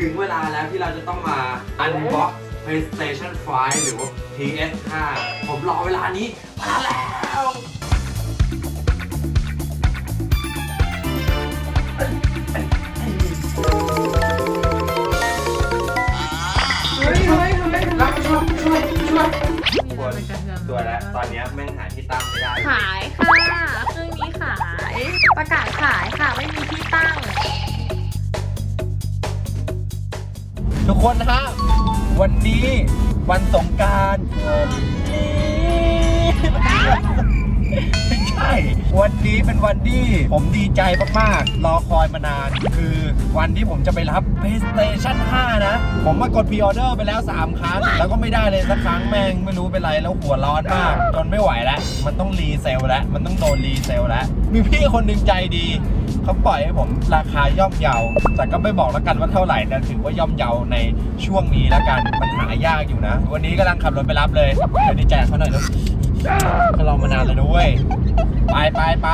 ถึงเวลาแล้วที่เราจะต้องมา unbox PlayStation 5 หรือว่า PS5 ผมรอเวลานี้มานานแล้วเฮ้ยเฮ้ยเฮ้ยรับช่วยช่วยช่วยมีอะไรเป็นกันยังตัวแล้วตอนเนี้ยแม่งหาที่ตั้งไม่ได้ขายค่ะ เครื่องนี้ขาย ประกาศขายค่ะ ไม่มีที่ตั้ง ทุกคนนะฮะ วันนี้วันสงกรารไม่ใช่ วันนี้เป็นวันที่ผมดีใจมากๆ รอคอยมานาน คือวันที่ผมจะไปรับ PlayStation 5 นะ ผมมากดพ r ออเดอร์ไปแล้ว 3 ครั้ง แล้วก็ไม่ได้เลยสักครั้งแม่งไม่รู้เป็นไรแล้วหัวร้อนมาก จนไม่ไหวแล้ว มันต้องรีเซลแล้ว มันต้องโดนรีเซลแล้ว มีพี่คนหนึ่งใจดี เขาปล่อยให้ผมราคาย่อมเยา แต่ก็ไม่บอกแล้วกันว่าเท่าไหร่แต่ถือว่าย่อมเยาในช่วงนี้แล้วกันมันหายากอยู่นะ วันนี้กำลังขับรถไปรับเลยเดี๋ยวดีแจกเขาหน่อยนะเขารอมานานแล้วด้วยไปไปไป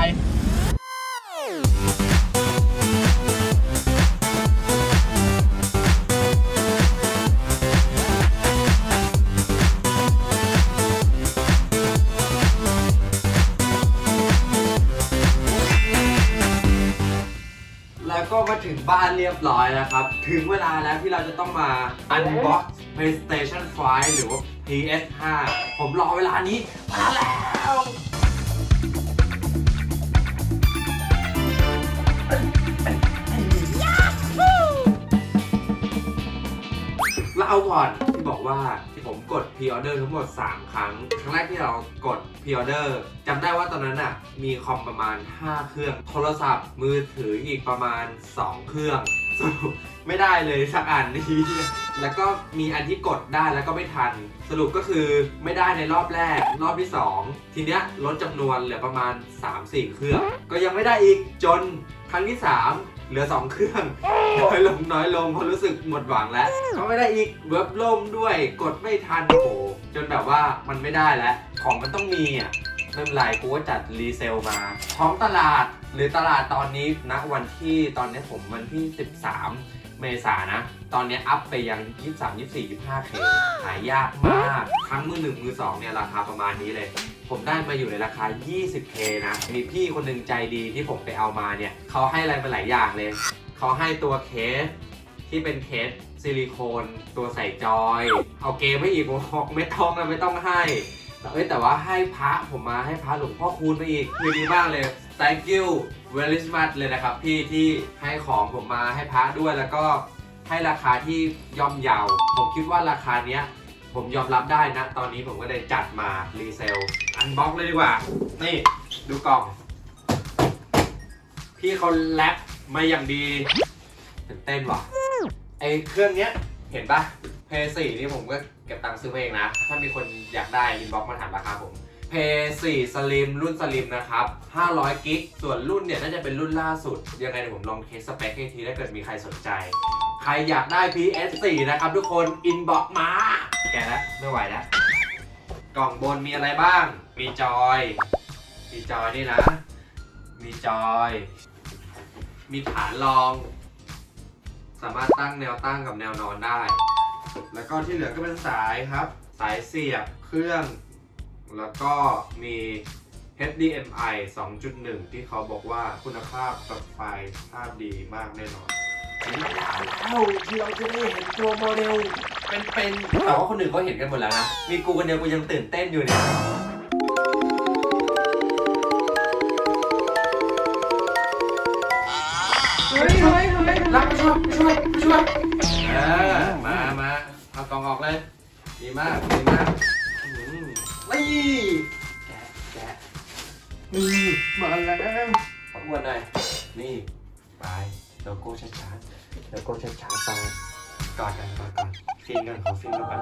บ้านเรียบร้อยแล้วครับ ถึงเวลาแล้วที่เราจะต้องมา unbox PlayStation 5 หรือว่า PS5 ผมรอเวลานี้มาแล้วเราเอาก่อน บอกว่าที่ผมกด p ีออเดอร์ทั้งหมด 3 ครั้ง ครั้งแรกที่เรากด p ีออเดอร์จำได้ว่าตอนนั้นอะมีคอมประมาณ 5 เครื่อง โทรศัพท์มือถืออีกประมาณ 2 เครื่องสรุปไม่ได้เลยสักอันนี้แล้วก็มีอันที่กดได้แล้วก็ไม่ทัน สรุปก็คือไม่ได้ในรอบแรก รอบที่ 2 ทีเนี้ยลดจำนวนเหลือประมาณ 3-4 เครื่อง ก็ยังไม่ได้อีกจนครั้งที่ 3 เหลือ 2 เครื่อง น้อยลงน้อยลงเพราะรู้สึกหมดหวังแล้ว ก็ไม่ได้อีกเว็บล่มด้วยกดไม่ทันโอ้โหจนแบบว่ามันไม่ได้แล้ว ของมันต้องมีอะไม่เป็นไรกูก็จัดรีเซลมาท้องตลาดหรือตลาดตอนนี้ณวันที่ตอนนี้ผมวันที่ 13 เมษายนนะ ตอนนี้อัพไปยัง 23 24 25 k หายากมาก ทั้งมือหนึ่งมือสองเนี่ยราคาประมาณนี้เลย ผมได้มาอยู่ในราคา 20k นะ มีพี่คนหนึ่งใจดีที่ผมไปเอามาเนี่ย เขาให้อะไรมาหลายอย่างเลย เขาให้ตัวเคสที่เป็นเคสซิลิโคนตัวใส่จอย เอาเกมไม่อีกผมบอกไม่ต้องนะไม่ต้องให้แต่เอ้ยแต่ว่าให้พระผมมาให้พระหลวงพ่อคูณไปอีกคือดีมากเลย thank you very much เลยนะครับ พี่ที่ให้ของผมมาให้พระด้วยแล้วก็ให้ราคาที่ย่อมเยา ผมคิดว่าราคาเนี้ย ผมยอมรับได้นะ ตอนนี้ผมก็เลยจัดมารีเซล อันบ็อกเลยดีกว่า นี่ดูกล่อง พี่เขาแรปมาอย่างดีเต้นว่ะไอเครื่องเนี้ยเห็นปะเพย์สี่นี่ผมก็เก็บตังค์ซื้อมาเองนะ ถ้ามีคนอยากได้อินบ็อกมาถามราคาผมเพย์สี่สลิมรุ่นสลิมนะครับ 500 กิก ส่วนรุ่นเนี่ยน่าจะเป็นรุ่นล่าสุด ยังไงเดี๋ยวผมลองเทสสเปคให้ทีถ้าเกิดมีใครสนใจ ครอยากได้ PS4 นะครับทุกคนอินบ็อกมา แกแล้วไม่ไหวแล้ว กล่องบนมีอะไรบ้าง มีจอย มีจอยนี่นะ มีจอย มีฐานรอง สามารถตั้งแนวตั้งกับแนวนอนได้ แล้วก็ที่เหลือก็เป็นสายครับ สายเสียบเครื่อง แล้วก็มี HDMI 2.1 ที่เขาบอกว่าคุณภาพกับไฟภาพดีมากแน่นอน ถึงเวลาแล้วที่เราจะได้เห็นตัวโมเดลเป็นๆแต่ว่าคนอื่นเขาเห็นกันหมดแล้วนะ มีกูคนเดียวกูยังตื่นเต้นอยู่เนี่ย เฮ้ยเฮ้ยเฮ้ยรับช่วยช่วยช่วยเออมามาเอากล่องออกเลย ดีมาก ดีมากอืมนี่แกะแกะอืมมาแล้วขออ้วนหน่อย นี่ ไปโลโก้ชัดๆ โลโก้ชัดๆไปกอดกันกอดกันฟินกันขอฟินกันก่อน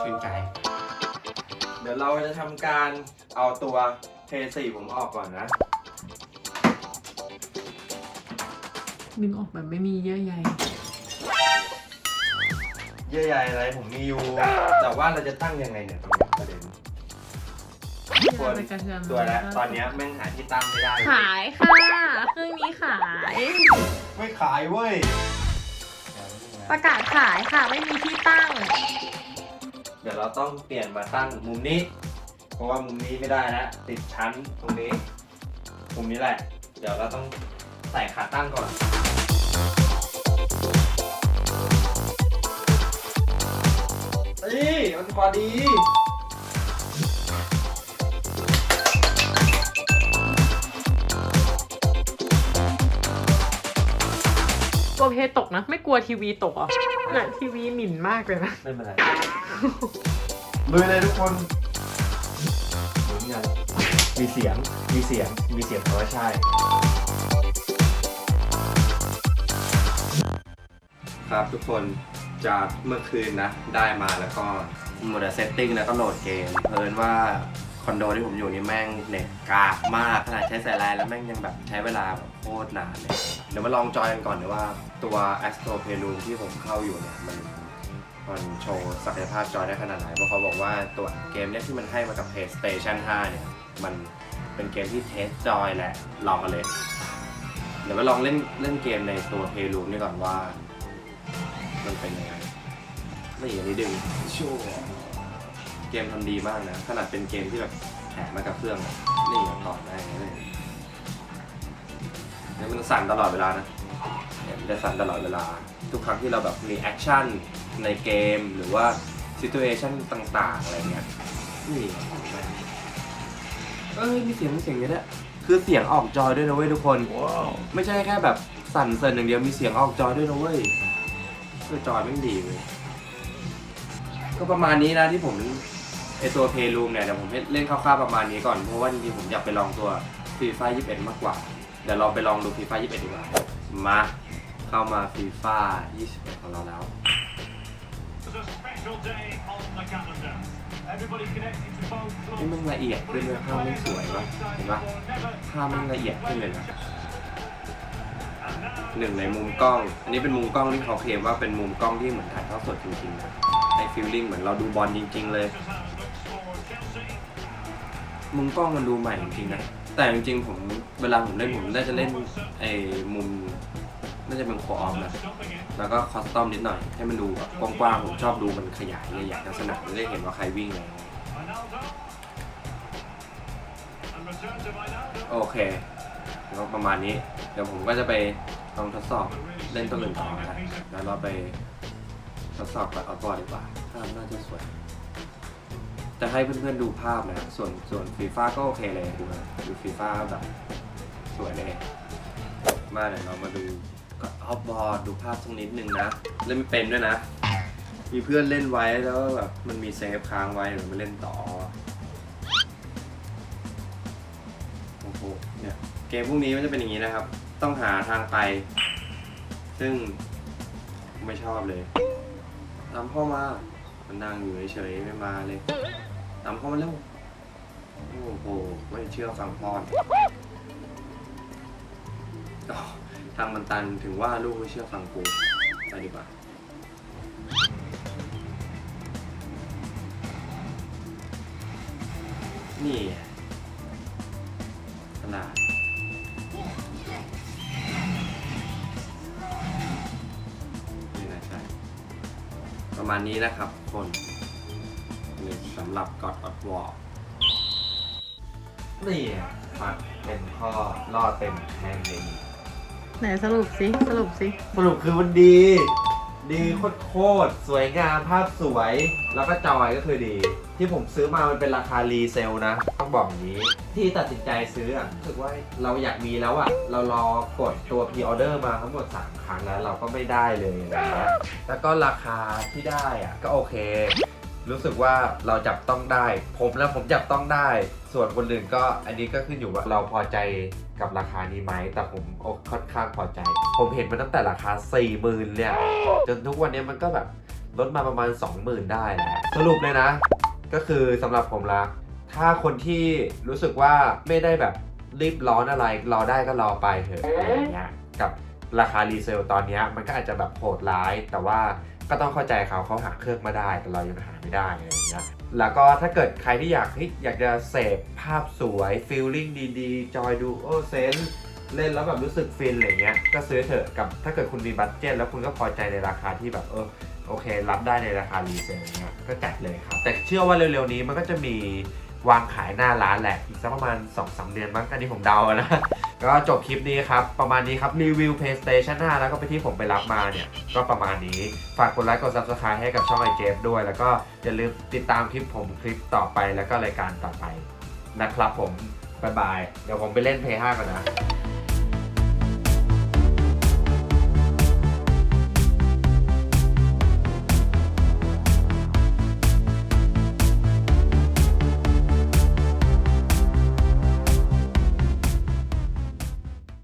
ชื่นใจ เดี๋ยวเราจะทำการเอาตัวเทสี่ผมออกก่อนนะ ดึงออกแบบไม่มีเยื่อใยเยื่อใยอะไรผมมีอยู่ แต่ว่าเราจะตั้งยังไงเนี่ยตรงนี้ประเด็น คนไปกระเทือนตัวแล้วตอนเนี้ยแม่งหาที่ตั้งไม่ได้ขายค่ะเครื่องนี้ขาย ไม่ขายเว้ยประกาศขายค่ะไม่มีที่ตั้ง เดี๋ยวเราต้องเปลี่ยนมาตั้งมุมนี้ เพราะว่ามุมนี้ไม่ได้แล้วติดชั้นตรงนี้มุมนี้แหละ เดี๋ยวเราต้องใส่ขาตั้งก่อนเฮ้ยมันพอดี กลัวเพตกนะ ไม่กลัวทีวีตกอะเนี่ยทีวีหมิ่นมากเลยนะไม่เป็นไรลุยเลยทุกคนลุยยังมีเสียง มีเสียง มีเสียงเพราะว่าใช่ครับทุกคนจากเมื่อคืนนะ ได้มาแล้วก็โหมดเซตติ้งแล้วก็โหลดเกมเพิ่นว่าคอนโดที่ผมอยู่นี่แม่งเน็ตกากมากขนาดใช้สายไลน์แล้วแม่งยังแบบใช้เวลาแบบโคตรนานเลยเดี๋ยวมาลองจอยกันก่อนนะว่า ตัว Astro p l a y r o o m ที่ผมเข้าอยู่เนี่ย มันมันโชว์ศักยภาพจอยได้ขนาดไหน เพราะเขาบอกว่าตัวเกมเนี้ยที่มันให้มากับ PlayStation 5 เนี่ย มันเป็นเกมที่เทสจอยแหละลองกันเลย เดี๋ยวมาลองเล่นเล่นเกมในตัว Playroom นี่ก่อนว่า มันเป็นยังไงไม่อย่างนี้ดึงชั่วเกมทำดีมากนะ ขนาดเป็นเกมที่แบบแถมมากับเครื่องนี่ยังต่อได้เลยแล้วมันสั่นตลอดเวลานะ เนี่ยมันจะสั่นตลอดเวลา ทุกครั้งที่เราแบบมีแอคชั่นในเกมหรือว่าซิทูเอชันต่างๆ อะไรเงี้ยนี่เอ้ยมีเสียงมีเสียงเยอะด้วยคือเสียงออกจอยด้วยนะเว้ยทุกคน ไม่ใช่แค่แบบสั่นเซินอย่างเดียวมีเสียงออกจอยด้วยนะเว้ยคือจอยไม่งดีเลยก็ประมาณนี้นะที่ผมไอตัวเพย์รูมเนี่ยเดี๋ยวผมเล่นคร่าวๆประมาณนี้ก่อนเพราะว่าจริงๆผมอยากไปลองตัวฟีฟ่า21มากกว่า เดี๋ยวเราไปลองดูฟีฟ่า21ดีกว่ามา เข้ามาฟีฟ่า21 ของเราแล้ว It's a special day on the calendar. Everybody connected to both นี่ clubs. มันละเอียดขึ้นเลยภาพมันสวยปะเห็นปะภาพมันละเอียดขึ้นเลยนะหนึ่งในมุมกล้อง อันนี้เป็นมุมกล้องที่เขาเคลมว่าเป็นมุมกล้องที่เหมือนถ่ายทอดสดจริงๆนะในฟีลลิ่งเหมือนเราดูบอลจริง ๆ เลย มุมกล้องมันดูใหม่จริงๆนะ แต่จริงๆผมเวลาผมเล่นผมน่าจะเล่นไอ้มุม น่าจะเป็นโคออฟนะ แล้วก็คอสตอมนิดหน่อยให้มันดูแบบกว้างๆ ผมชอบดูมันขยายเลยอยากจะสนามจะได้เห็นว่าใครวิ่งอะไรอย่างเงี้ยโอเคก็ประมาณนี้ เดี๋ยวผมก็จะไปลองทดสอบเล่นตัวอื่นต่อนะแล้วเราไปทดสอบกับเอาตัวดีกว่าภาพน่าจะสวย จะให้เพื่อนๆดูภาพนะ ส่วนส่วนฟีฟ่าก็โอเคเลยดูนะดูฟีฟ่าแบบสวยเลย มาเดี๋ยวเรามาดู กับออฟบอร์ดดูภาพสักนิดนึงนะ เล่นไม่เป็นด้วยนะ มีเพื่อนเล่นไว้แล้วแบบมันมีเซฟค้างไว้เดี๋ยวมาเล่นต่อโอ้โหเนี่ยเกมพวกนี้มันจะเป็นอย่างนี้นะครับ ต้องหาทางไป ซึ่งไม่ชอบเลยตามพ่อมามันนั่งอยู่เฉยๆไม่มาเลยตามพ่อมาเร็วโอ้โหไม่เชื่อฟังพ่ออ ทางมันตันถึงว่าลูกไม่เชื่อฟังกูไปดีกว่า นี่ขนาดนี่นะใช่ประมาณนี้นะครับคนนี่สำหรับ God of War นี่ปัดเป็นข้อล่อเต็มแห่งนี้ ไหนสรุปสิสรุปสิสรุปคือมันดี ดีโคตรๆสวยงามภาพสวย แล้วก็จอยก็คือดี ที่ผมซื้อมามันเป็นราคารีเซลนะ ต้องบอกอย่างนี้ ที่ตัดสินใจซื้ออะรู้สึกว่าเราอยากมีแล้วอะ เรารอกดตัวพ r ออเดอร์มาทั้งหมด 3 ครั้งแล้วเราก็ไม่ได้เลยอะแล้วก็ราคาที่ได้อะก็โอเค รู้สึกว่าเราจับต้องได้ ผมแล้วผมจับต้องได้ ส่วนคนอื่นก็อันนี้ก็ขึ้นอยู่ว่าเราพอใจกับราคานี้ไหมแต่ผมค่อนข้างพอใจ ผมเห็นมันตั้งแต่ราคา 4 0,000เนี่ยจนทุกวันนี้มันก็แบบลดมาประมาณ 20,000 ได้แล้วสรุปเลยนะ ก็คือสำหรับผมละถ้าคนที่รู้สึกว่าไม่ได้แบบรีบร้อนอะไรรอได้ก็รอไปเถอะอะไรเงี้ยกับราคารีเซลตอนนี้มันก็อาจจะแบบโหดร้ายแต่ว่า ก็ต้องเข้าใจเขาเขาหาเครื่องมาได้แต่เรายังหาไม่ได้อะไรอย่างเงี้ยแล้วก็ถ้าเกิดใครที่อยากอยากจะเสพภาพสวยฟีลลิ่งดีๆ จอยดูโอเซนเล่นแล้วแบบรู้สึกฟินอะไรเงี้ยก็ซื้อเถอะกับถ้าเกิดคุณมีบัตเจ็ตแล้วคุณก็พอใจในราคาที่แบบเออโอเครับได้ในราคารีเซลเงี้ยก็จัดเลยครับ แต่เชื่อว่าเร็วๆนี้มันก็จะมี วางขายหน้าร้านแหละ อีกสักประมาณ2-3เดือนมั้งอันนี้ผมเดานะ ก็จบคลิปนี้ครับ ประมาณนี้ครับ รีวิว PlayStation 5 แล้วก็ไปที่ผมไปรับมาเนี่ย ก็ประมาณนี้ ฝากกดไลค์กด Subscribe ให้กับช่องไอเจฟด้วย แล้วก็อย่าลืมติดตามคลิปผมคลิปต่อไปแล้วก็รายการต่อไปนะครับผมบ๊ายบาย เดี๋ยวผมไปเล่น Play 5ก่อนนะ